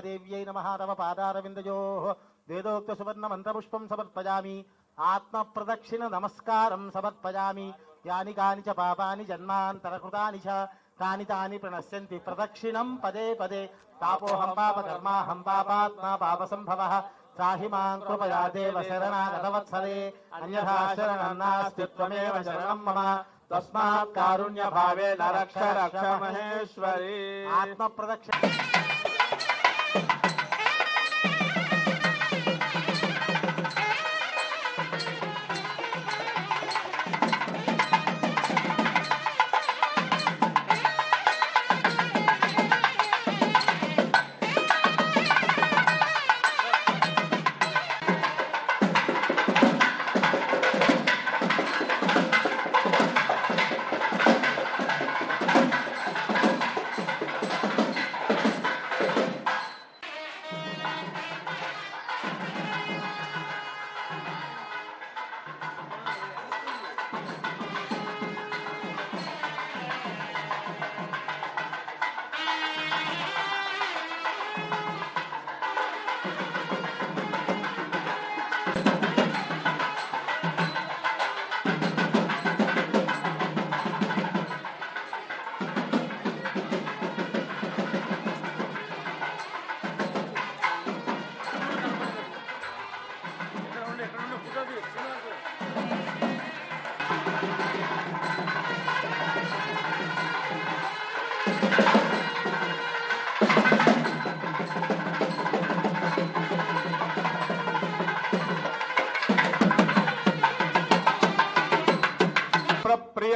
దేవ్యై నమ తవ పాదారవిందయో. వేదోక్త సువర్ణ మంత్రపుష్పం సమర్పయామి. ఆత్మ ప్రదక్షిణ నమస్కారం సమర్పయామి. యాని కాని చ పాపాని జన్మాంతరకృతాని చ. తాని తాని ప్రణశ్యంతి ప్రదక్షిణం పదే పదే. పాపోహం పాపకర్మాహం పాపాత్మా పాపసంభవ. సాహి మాం కృపయా దేవ శరణాగతవత్సరే అన్యథా శరణం నాస్తి త్వమేవ శరణం మమ. తస్మాత్ కారుణ్య భావేన రక్ష రక్ష మహేశ్వరి ఆత్మ ప్రదక్షిణ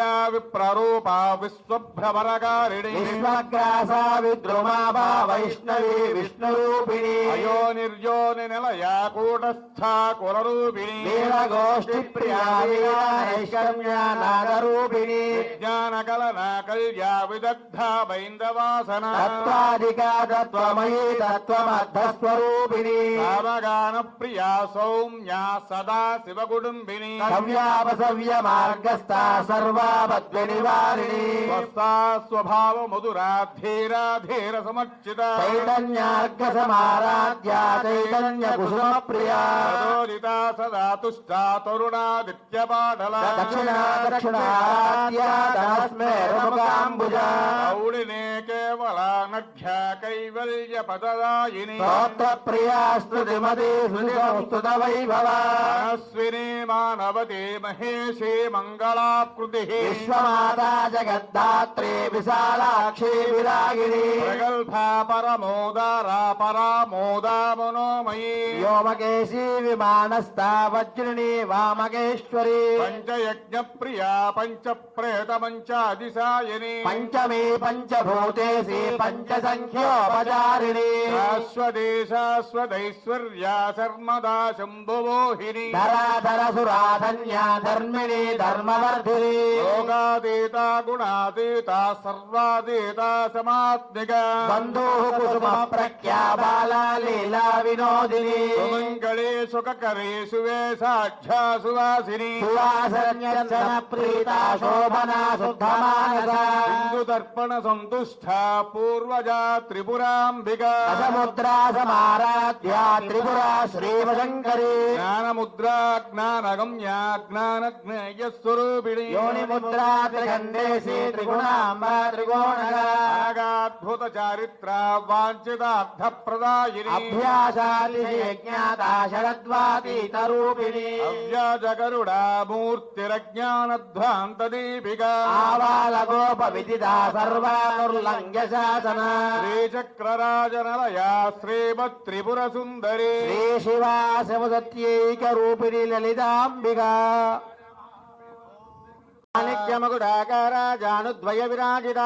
ప్రియా విప్రరూపా విశ్వభ్రమరకారిణి విశ్వగ్రాసా విద్రుమాభా వైష్ణవి విష్ణురూపిణి. అయో నిర్యోని నిలయా కూటస్థా కులరూపిణి. వీరగోష్ఠి ప్రియా వీరానైష్కర్మ్య నాగరూపిణి. జ్ఞాన కలనా కల్యా విదగ్ధ బైందవాసన. తత్వాధికా తత్వమయీ సామగాన ప్రియా సౌమ్యా సదా శివ కుటుంబిని సవ్యాపసవ్య మార్గస్థా సర్వాపద్య నివారిణి స్వస్థా స్వభావ మధురా ధీరా ధీర సమర్చిత చైతన్యార్ఘ సమారాధ్య చైతన్య కుసుమ ప్రియా ప్రచోదితా సదా తుష్టా తరుణాదిత్య పాటల. దక్షిణ దక్షిణారాధ్య రముకాంబుజ గౌడినే కేవల నఘ్య కైవల్య పదదాయిని స్తోత్ర ప్రియా స్తుతిమతి సునిస్తుత వైభవ మనస్విని మానవతి మహేషి మంగళాకృతి. విశ్వమాతా జగద్ధాత్రి విశాలాక్షి విరాగిణి ప్రగల్భా పరమోదారా పరామోదా మనోమయీ వ్యోమకేశీ విమానస్థా వజ్రిణి వామకేశ్వరి పంచయజ్ఞ ప్రియా పంచ ప్రేత పంచాదిశాయని పంచమీ పంచభూతేసి పంచ సంఖ్యోపచారిణి శాశ్వతే శాశ్వతైశ్వర్యా శర్మదా శంభువోహిని ధరాధర సురాధన్య ధర్మిణి ధర్మవర్ధిని లోకాతీత గుణాతీత సర్వాతీత సమాత్మిక బంధు కుసుమ ప్రఖ్యా బాలా లీలా వినోదిని సుమంగళే సుఖకరే సువేశాఢ్యా సువాసిని సువాసన్యచన ప్రీత శోభనా శుద్ధమానస హిందూ తర్పణ సంతుష్ట పూర్వజా త్రిపురాంబిక. దశముద్రా సమారాధ్య త్రిపుర శ్రీవశంకరి. జ్ఞానముద్రా జ్ఞానగమ్య జ్ఞానజ్ఞేయ స్వరూపిణి యోని ముద్రా త్రిగండేసి త్రిగుణాంబ త్రికోణగా నాగాద్భుత చారిత్ర వాంఛితార్థ ప్రదాయిని అభ్యాసాది జ్ఞాత శరద్వాతీత రూపిణి అవ్యాజగరుడా మూర్తిరజ్ఞానధ్వాంత దీపిక ఆవాల గోప విదిదా సర్వానుర్లంఘ్య శాసన శ్రీచక్రరాజనలయా శ్రీమత్ త్రిపుర సుందరి శ్రీ శివా శివసత్యైక రూపిణి లలితాంబిక మాణిక్యమకుడాకార జానుద్వయ విరాజిత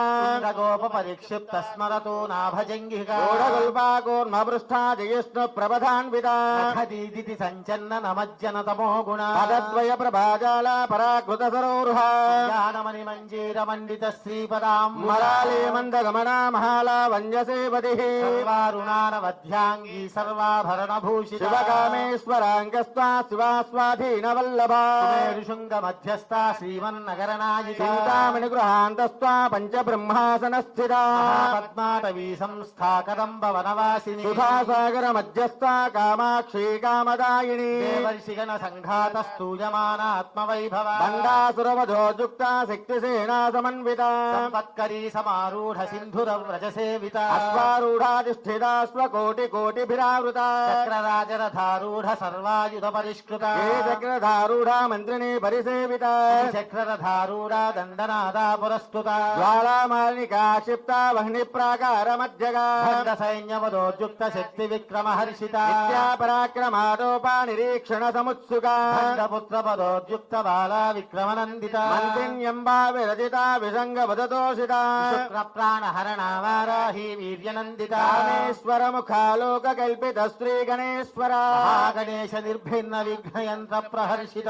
గోప పరిక్షిప్త స్మరతో నాభజంగిక గోడగుల్పాకోర్మపృష్టా జయష్ణు ప్రభధాన్విత ఖదీదితి సంచన్న నమజ్జన తమో గుణ పదద్వయ ప్రభాజాల పరాకృత సరోరుహ జ్ఞానమణి మంజీర మండిత శ్రీపదాం మలాలే మందగమన మహాలా వంజసేపతి సర్వారుణానవధ్యాంగీ సర్వాభరణ భూషిత శివకామేశ్వరాంగస్తా శివాస్వాధీన వల్లభ శృంగ మధ్యస్థ సాగరనాయిక చింతామణి గృహాంతస్త్వా పంచబ్రహ్మాసన స్థితా పద్మాటవీ సంస్థాకదంబ వనవాసిని సుధాసాగర మధ్యస్థ కామాక్షి కామదాయిని దేవర్షిగణ సంఘాత స్తూయమానాత్మవైభవ బండాసురవధోజుక్త శక్తిసేనా సమన్విత సంపత్కరీ సమారూఢ సింధుర వ్రజ సేవిత అశ్వారూఢాధిష్ఠితాశ్వకోటి కోటిభిరావృత చక్రరాజరథారూఢ సర్వాయుధ పరిష్కృత ఏ చక్రధారూఢ మంత్రిని పరిసేవిత చక్రరథారూఢ దండనాదా పురస్తుత జ్వాలామాలికా క్షిప్త వహ్ని ప్రాకార మధ్యగా ఖండ సైన్యవదోద్యుక్త శక్తి విక్రమ హర్షిత విద్యా పరాక్రమాటోపా నిరీక్షణ ఖండపుత్ర పదోద్యుక్త బాల విక్రమనందిత మంత్రిణ్యంబా విరచిత విసంగ వదతోషిత శుక్ర ప్రాణ హరణ వారాహి వీర్యనందిత. కామేశ్వర ముఖాలోక కల్పిత శ్రీ గణేశ్వర మహాగణేశ నిర్భిన్న విఘ్నయంత్ర ప్రహర్షిత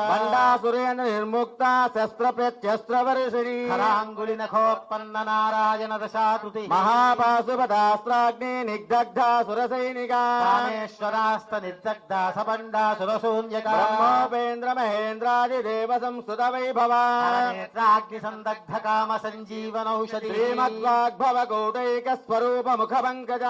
నిర్ముక్త శస్త్ర ప్రత్యస్త్ర వర్షిణి కరాంగుళి నఖోత్పన్న నారాయణ దశాకృతి మహాపాశుపదాస్త్రాగ్ని నిగ్ధ సురసైనిక కామేశ్వరాస్త నిర్దగ్ధ సబండా సురశూన్యక బ్రహ్మోపేంద్ర మహేంద్రాది దేవ సంస్కృత వైభవ నేత్రాగ్ని సందగ్ధ కామ సంజీవనౌషధి శ్రీమద్వాగ్భవ కోటైక స్వరూప ముఖ పంకజ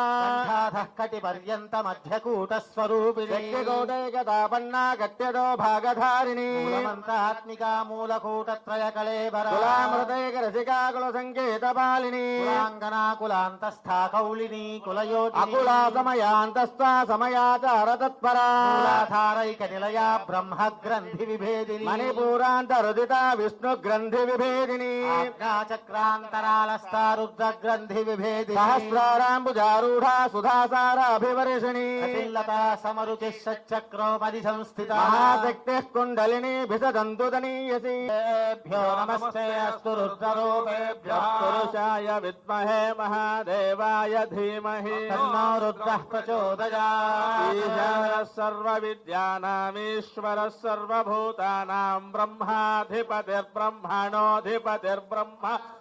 కటి పర్యంత మధ్యకూట స్వరూపిణి కోటైక తాపన్న గట్యదో భాగధారిణి మూలమంత్రాత్మిక మూలకూట త్రయ కళేబర కులామృతైక రసికాకుల సంకేత పాలిని కులాంగనా కులాంతస్థా కౌళిని కులయోటి అకులా సమయాంతస్థ సమయాచార తత్పర మూలాధారైక నిలయ బ్రహ్మ గ్రంథి విభేదిని మణిపూరాంతరుదిత విష్ణు గ్రంథి విభేదిని చక్రాంతరాలస్థా రుద్ర గ్రంథి విభేదిని సహస్రారాంబుజారూఢ సుధాసార అభివర్షిణి సమరుచి సచక్రోపరి సంస్థిత మహాశక్తి కుండలిని భిసదంతుదనీయసి महादेवेभ्यो नमस्ते अस्तु रुद्ररूपेभ्यः विद्महे महादेवाय धीमहि। तन्नो रुद्रः प्रचोदयात्। सर्वविद्यानामीश्वरः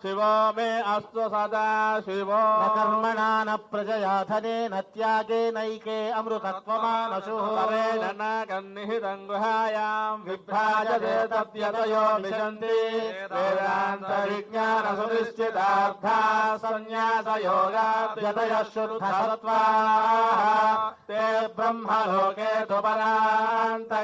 शिवो मे अस्तु सदा शिवो। कर्मणा न प्रजया धनेन त्यागेनैके अमृतत्वमानशुः। परेण न गन्निहितङ्गुहायां विभ्राजते तद्यतयो విజ్ఞాన సునిశ్చితార్థా సన్యాస యోగాద్యతయ శుద్ధ సత్వా తే బ్రహ్మలోకే తుపరాంత